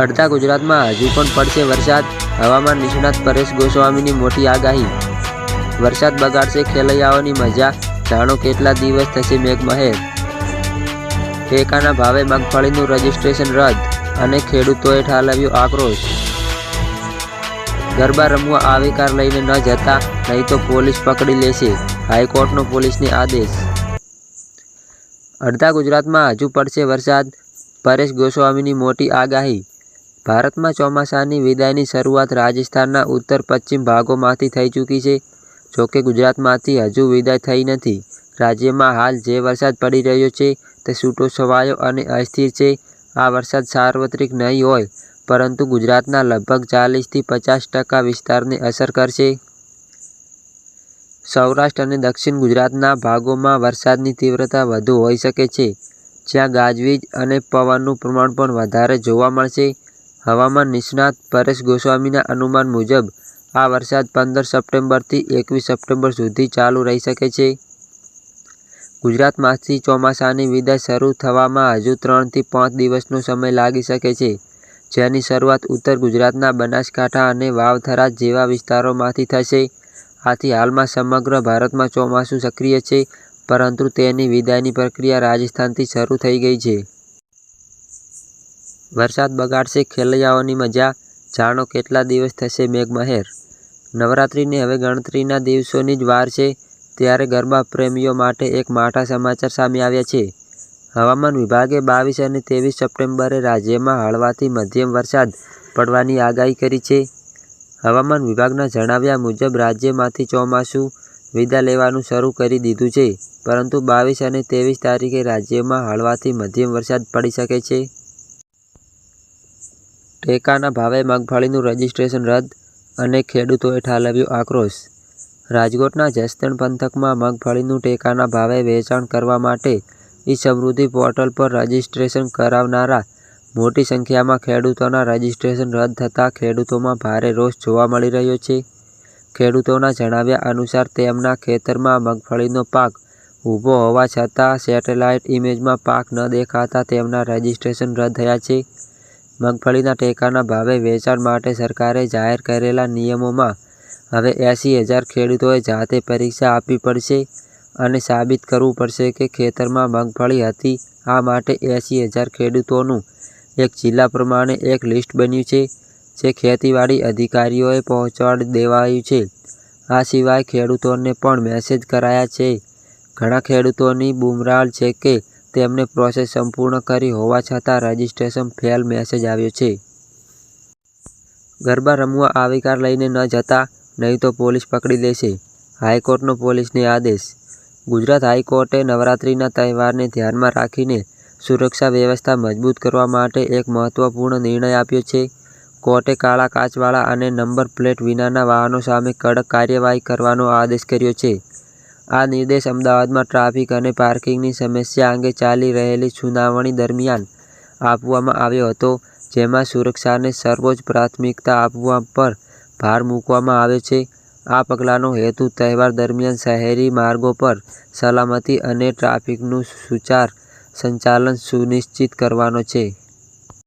અડધા ગુજરાતમાં હજુ પણ પડશે વરસાદ. હવામાન નિષ્ણાત પરેશ ગોસ્વામીની મોટી આગાહી. વરસાદ બગાડશે ખેલૈયાઓની મજા. જાણો કેટલા દિવસ થશે મેઘમહેર? ટેકાના ભાવે મગફળીનું રજીસ્ટ્રેશન રદ અને ખેડૂતોએ ઠાલવ્યો આક્રોશ. ગરબા રમવા આવી કાર લઈને ન જતા, નહીં તો પોલીસ પકડી લેશે. હાઈકોર્ટનો પોલીસને આદેશ. અડધા ગુજરાતમાં હજુ પડશે વરસાદ. પરેશ ગોસ્વામીની મોટી આગાહી. ભારતમાં ચોમાસાની વિદાયની શરૂઆત રાજસ્થાનના ઉત્તર પશ્ચિમ ભાગોમાંથી થઈ ચૂકી છે. જોકે ગુજરાતમાંથી હજુ વિદાય થઈ નથી. રાજ્યમાં હાલ જે વરસાદ પડી રહ્યો છે તે છૂટો છવાયો અને અસ્થિર છે. આ વરસાદ સાર્વત્રિક નહીં હોય, પરંતુ ગુજરાતના લગભગ ચાલીસથી પચાસ ટકા વિસ્તારને અસર કરશે. સૌરાષ્ટ્ર અને દક્ષિણ ગુજરાતના ભાગોમાં વરસાદની તીવ્રતા વધુ હોઈ શકે છે, જ્યાં ગાજવીજ અને પવનનું પ્રમાણ પણ વધારે જોવા મળશે. હવામાન નિષ્ણાત પરેશ ગોસ્વામીના અનુમાન મુજબ, આ વરસાદ પંદર સપ્ટેમ્બરથી એકવીસ સપ્ટેમ્બર સુધી ચાલુ રહી શકે છે. ગુજરાતમાંથી ચોમાસાની વિદાય શરૂ થવામાં હજુ ત્રણથી પાંચ દિવસનો સમય લાગી શકે છે, જેની શરૂઆત ઉત્તર ગુજરાતના બનાસકાંઠા અને વાવથરા જેવા વિસ્તારોમાંથી થશે. આથી હાલમાં સમગ્ર ભારતમાં ચોમાસું સક્રિય છે, પરંતુ તેની વિદાયની પ્રક્રિયા રાજસ્થાનથી શરૂ થઈ ગઈ છે. વરસાદ બગાડશે, ખેલૈયાઓની મજા, જાણો કેટલા દિવસ થશે મેઘમહેર. નવરાત્રિની હવે ગણતરીના દિવસોની જ વાર છે, ત્યારે ગરબા પ્રેમીઓ માટે એક માઠા સમાચાર સામે આવ્યા છે. હવામાન વિભાગે બાવીસ અને ત્રેવીસ સપ્ટેમ્બરે રાજ્યમાં હળવાથી મધ્યમ વરસાદ પડવાની આગાહી કરી છે. હવામાન વિભાગના જણાવ્યા મુજબ, રાજ્યમાંથી ચોમાસું વિદા લેવાનું શરૂ કરી દીધું છે, પરંતુ બાવીસ અને ત્રેવીસ તારીખે રાજ્યમાં હળવાથી મધ્યમ વરસાદ પડી શકે છે. ટેકાના ભાવે મગફળીનું રજીસ્ટ્રેશન રદ અને ખેડૂતોએ ઠાલવ્યો આક્રોશ. રાજકોટના જસદણ પંથકમાં મગફળીનું ટેકાના ભાવે વેચાણ કરવા માટે ઈ સમૃદ્ધિ પોર્ટલ પર રજીસ્ટ્રેશન કરાવનારા મોટી સંખ્યામાં ખેડૂતોના રજીસ્ટ્રેશન રદ થતાં ખેડૂતોમાં ભારે રોષ જોવા મળી રહ્યો છે. ખેડૂતોના જણાવ્યા અનુસાર તેમના ખેતરમાં મગફળીનો પાક ઊભો હોવા છતાં સેટેલાઇટ ઇમેજમાં પાક ન દેખાતા તેમના રજીસ્ટ્રેશન રદ થયા છે. મગફળીના ટેકાના ભાવે વેચાણ માટે સરકારે જાહેર કરેલા નિયમોમાં હવે એંસી હજાર ખેડૂતોએ જાતે પરીક્ષા આપવી પડશે અને સાબિત કરવું પડશે કે ખેતરમાં મગફળી હતી. આ માટે એંસી હજાર ખેડૂતોનું એક જિલ્લા પ્રમાણે એક લિસ્ટ બન્યું છે, જે ખેતીવાડી અધિકારીઓએ પહોંચાડી દેવાયું છે. આ સિવાય ખેડૂતોને પણ મેસેજ કરાયા છે. ઘણા ખેડૂતોની બુમરાળ છે કે તેમને પ્રોસેસ સંપૂર્ણ કરી હોવા છતાં રજીસ્ટ્રેશન ફેલ મેસેજ આવ્યો છે. ગરબા રમવા આવી કાર લઈને ન જતા, નહીં તો પોલીસ પકડી લેશે, હાઈકોર્ટનો પોલીસને આદેશ. ગુજરાત હાઈકોર્ટે નવરાત્રિના તહેવારને ધ્યાનમાં રાખીને સુરક્ષા વ્યવસ્થા મજબૂત કરવા માટે એક મહત્વપૂર્ણ નિર્ણય આપ્યો છે. કોર્ટે કાળા કાચવાળા અને નંબર પ્લેટ વિનાના વાહનો સામે કડક કાર્યવાહી કરવાનો આદેશ કર્યો છે. આ નિર્દેશ અમદાવાદમાં ટ્રાફિક અને પાર્કિંગની સમસ્યા અંગે ચાલી રહેલી સુનાવણી દરમિયાન આપવામાં આવ્યો હતો, જેમાં સુરક્ષાને સર્વોચ્ચ પ્રાથમિકતા આપવા પર ભાર મૂકવામાં આવે છે. આ પગલાંનો હેતુ તહેવાર દરમિયાન શહેરી માર્ગો પર સલામતી અને ટ્રાફિકનું સુચાર સંચાલન સુનિશ્ચિત કરવાનો છે.